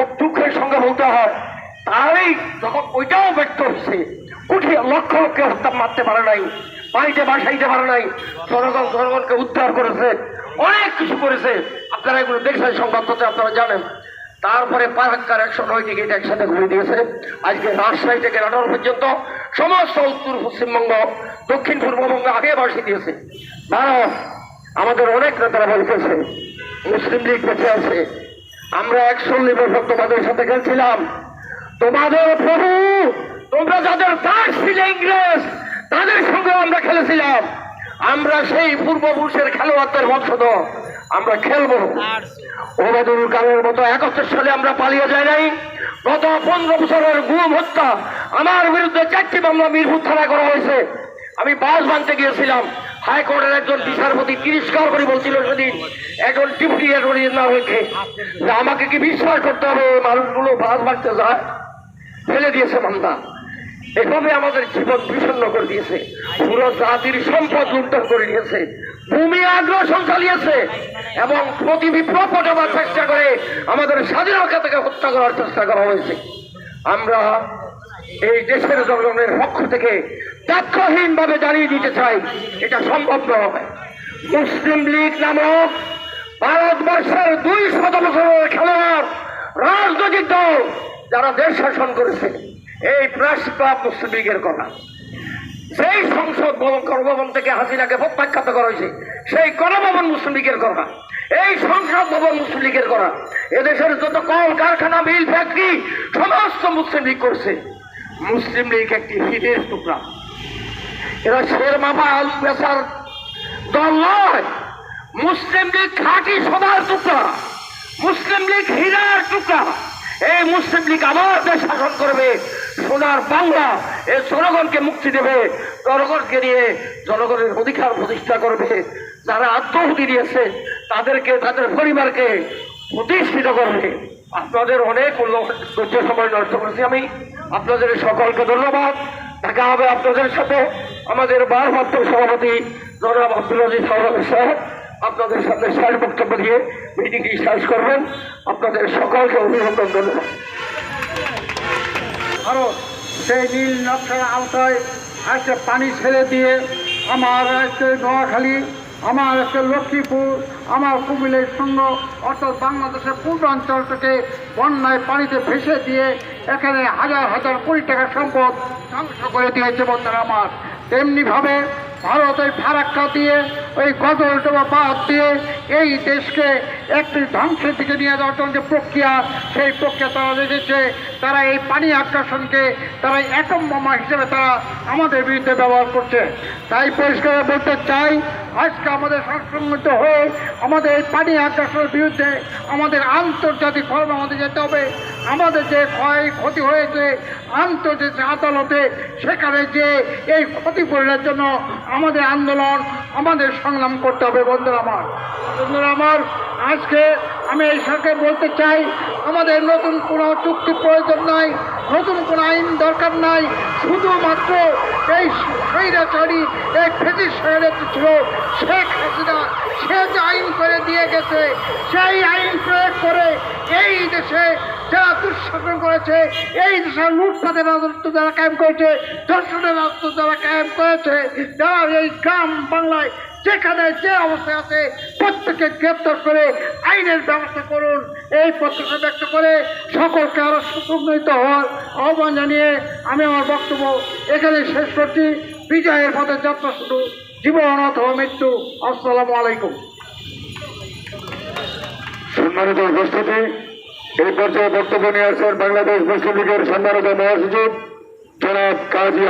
সব দুঃখের সঙ্গে বলতে হয় তাই যখন ওইটাও ব্যক্ত হচ্ছে উঠে লক্ষ লক্ষ হত্যা মারতে পারে নাই, বাড়িতে বাসাইতে পারে নাই, জনগণ জনগণকে উদ্ধার করেছে, অনেক কিছু করেছে। আপনারা এগুলো দেখছেন পত্রে, আপনারা জানেন। তারপরে পারাক্কার একশো নয় টিকিট একসাথে ঘুরে দিয়েছে। আজকে রাজশাহী থেকে নাটোর পর্যন্ত সমস্ত উত্তর, পশ্চিমবঙ্গ, দক্ষিণ, পূর্ববঙ্গ আগে বাসি দিয়েছে। তারা আমাদের অনেক নেতারা বলতেছে, মুসলিম লীগ বেঁচে আছে আমরা একচল্লিশ বছর তোমাদের সাথে খেলছিলাম। তোমাদের প্রভু, তোমরা যাদের দাস ছিলে ইংরেজ, তাদের সঙ্গে আমরা খেলেছিলাম। আমরা সেই পূর্বপুরুষের খেলোয়াড়দের বংশধর, আমরা খেলব। ওবাদুল কালের মতো একাত্তর সালে আমরা পালিয়ে যাই নাই। গত পনেরো বছরের গুম হত্যা, আমার বিরুদ্ধে চারটি মামলা মিরপুর থানায় করা হয়েছে। আমি বাস বানতে গিয়েছিলাম। হাইকোর্টের একজন বিচারপতি তিরস্কার করে বলছিল সেদিন, একজন ডিপুটি অ্যাটর্নি হয়েছে। যে আমাকে কি বিশ্বাস করতে হবে? মানুষগুলো বাস বানতে যায়। ফেলে দিয়েছে মামলা। এভাবে আমাদের জীবন বিষণ্ণ করে দিয়েছে। পুরো জাতির সম্পদ লুণ্ঠন করে নিয়েছে। ভূমি আগ্রাসন চালিয়েছে এবং প্রতি বিপ্লব ঘটাবার চেষ্টা করে আমাদের স্বাধীনতা থেকে হত্যা করার চেষ্টা করা হয়েছে। আমরা এই দেশের জনগণের পক্ষ থেকে ভাবে জানিয়ে দিতে চাই, এটা সম্ভব নয়। মুসলিম লীগ নামক ভারতবর্ষের দুই শত বছরের খেলোয়াড় রাজনৈতিক দল যারা দেশ শাসন করেছে, এই প্রেস ক্লাব মুসলিম লীগের কথা। সেই সংসদ ভবন, কর্মভবন থেকে হাসিনাকে প্রত্যাখ্যাত করা হয়েছে, সেই কর্মভবন মুসলিম লীগের করা এই সংসদ ভবন মুসলিম লীগের করা এদেশের যত কল কারখানা মিল, ফ্যাক্টরি, সমস্ত মুসলিম লীগ করছে। মুসলিম লীগ একটি হিটের টুকরা। এরা শের মামা আলু বেসার দল নয়। মুসলিম লীগ খাঁটি সোনার টুকরা। মুসলিম লীগ হীরার টুকরা। এই মুসলিম লীগ আবার দেশ শাসন করবে, সোনার বাংলা। এই জনগণকে মুক্তি দেবে, জনগণকে নিয়ে জনগণের অধিকার প্রতিষ্ঠা করবে। যারা আত্মহুতি দিয়েছে তাদেরকে, তাদের পরিবারকে প্রতিষ্ঠিত করবে। আপনাদের অনেক ধৈর্য, সময় নষ্ট করেছি আমি। আপনাদের সকলকে ধন্যবাদ। দেখা হবে আপনাদের সাথে। আমাদের ভারপ্রাপ্ত সভাপতি জনাব আব্দুল আজিজ সাহেব, আপনাদের সাথে শেষ বক্তব্য দিয়ে মিটিংটি শেষ করবেন। আপনাদের সকলকে অভিনন্দন ধন্যবাদ ভারত সেই নীল নকশার আওতায় একটা পানি ছেড়ে দিয়ে আমার একটা নোয়াখালী, আমার একটা লক্ষ্মীপুর, আমার কুমিলের সঙ্গে, অর্থাৎ বাংলাদেশের পূর্বাঞ্চলটাকে বন্যায় পানিতে ভেসে দিয়ে এখানে হাজার হাজার কোটি টাকার সম্পদ ধ্বংস করে দিয়েছে বন্ধুরা আমার। তেমনিভাবে ভারতের ফারাক্কা দিয়ে, ওই গজলটোবা বাদ দিয়ে এই দেশকে একটি ধ্বংসের দিকে নিয়ে যাওয়ার জন্য যে প্রক্রিয়া, সেই প্রক্রিয়া তারা রেখেছে। তারা এই পানি আগ্রাসনকে তারা অ্যাটম বোমা হিসেবে তারা আমাদের বিরুদ্ধে ব্যবহার করছে। তাই পরিষ্কার বলতে চাই, আজকে আমাদের সংসম্মিত হয়ে আমাদের এই পানি আগ্রাসনের বিরুদ্ধে আমাদের আন্তর্জাতিক ফর্মে আমাদের যেতে হবে। আমাদের যে ক্ষয় ক্ষতি হয়েছে আন্তর্জাতিক আদালতে, সেখানে যে এই ক্ষতিপূরণের জন্য আমাদের আন্দোলন, আমাদের সংগ্রাম করতে হবে, বন্ধুরা আমার। বন্ধুরা আমার, আজকে আমি এই সরকার বলতে চাই, আমাদের নতুন কোনো চুক্তি প্রয়োজন নাই, নতুন কোনো আইন দরকার নাই, শুধুমাত্র এই স্বৈরাচারী, এই ফেজিস স্বৈরাচারী ছিল শেখ হাসিনা সে যে আইন করে দিয়ে গেছে। সেই আইন প্রয়োগ করে এই দেশে যারা দুঃশাসন করেছে, এই দেশের লুটপাতের রাজত্ব যারা কায়েম করেছে, ধর্ষণের রাজত্ব যারা কায়েম করেছে, যারা এই গ্রাম বাংলায় যেখানে যে অবস্থায় আছে, প্রত্যেককে গ্রেপ্তার করে আইনের ব্যবস্থা করুন। এই প্রত্যাশা ব্যক্ত করে সকলকে আরও সুসংগঠিত হওয়ার আহ্বান জানিয়ে আমি আমার বক্তব্য এখানে শেষ করছি। বিজয়ের পথে যাত্রা শুরু। জীবন অথবা মৃত্যু। আসসালামু আলাইকুম। সম্মানিত উপস্থিতি। এই পর্যায়ে বক্তব্য নিয়ে আসছেন বাংলাদেশ মুসলিম লীগের সম্মানিত মহাসচিব জনাব কাজী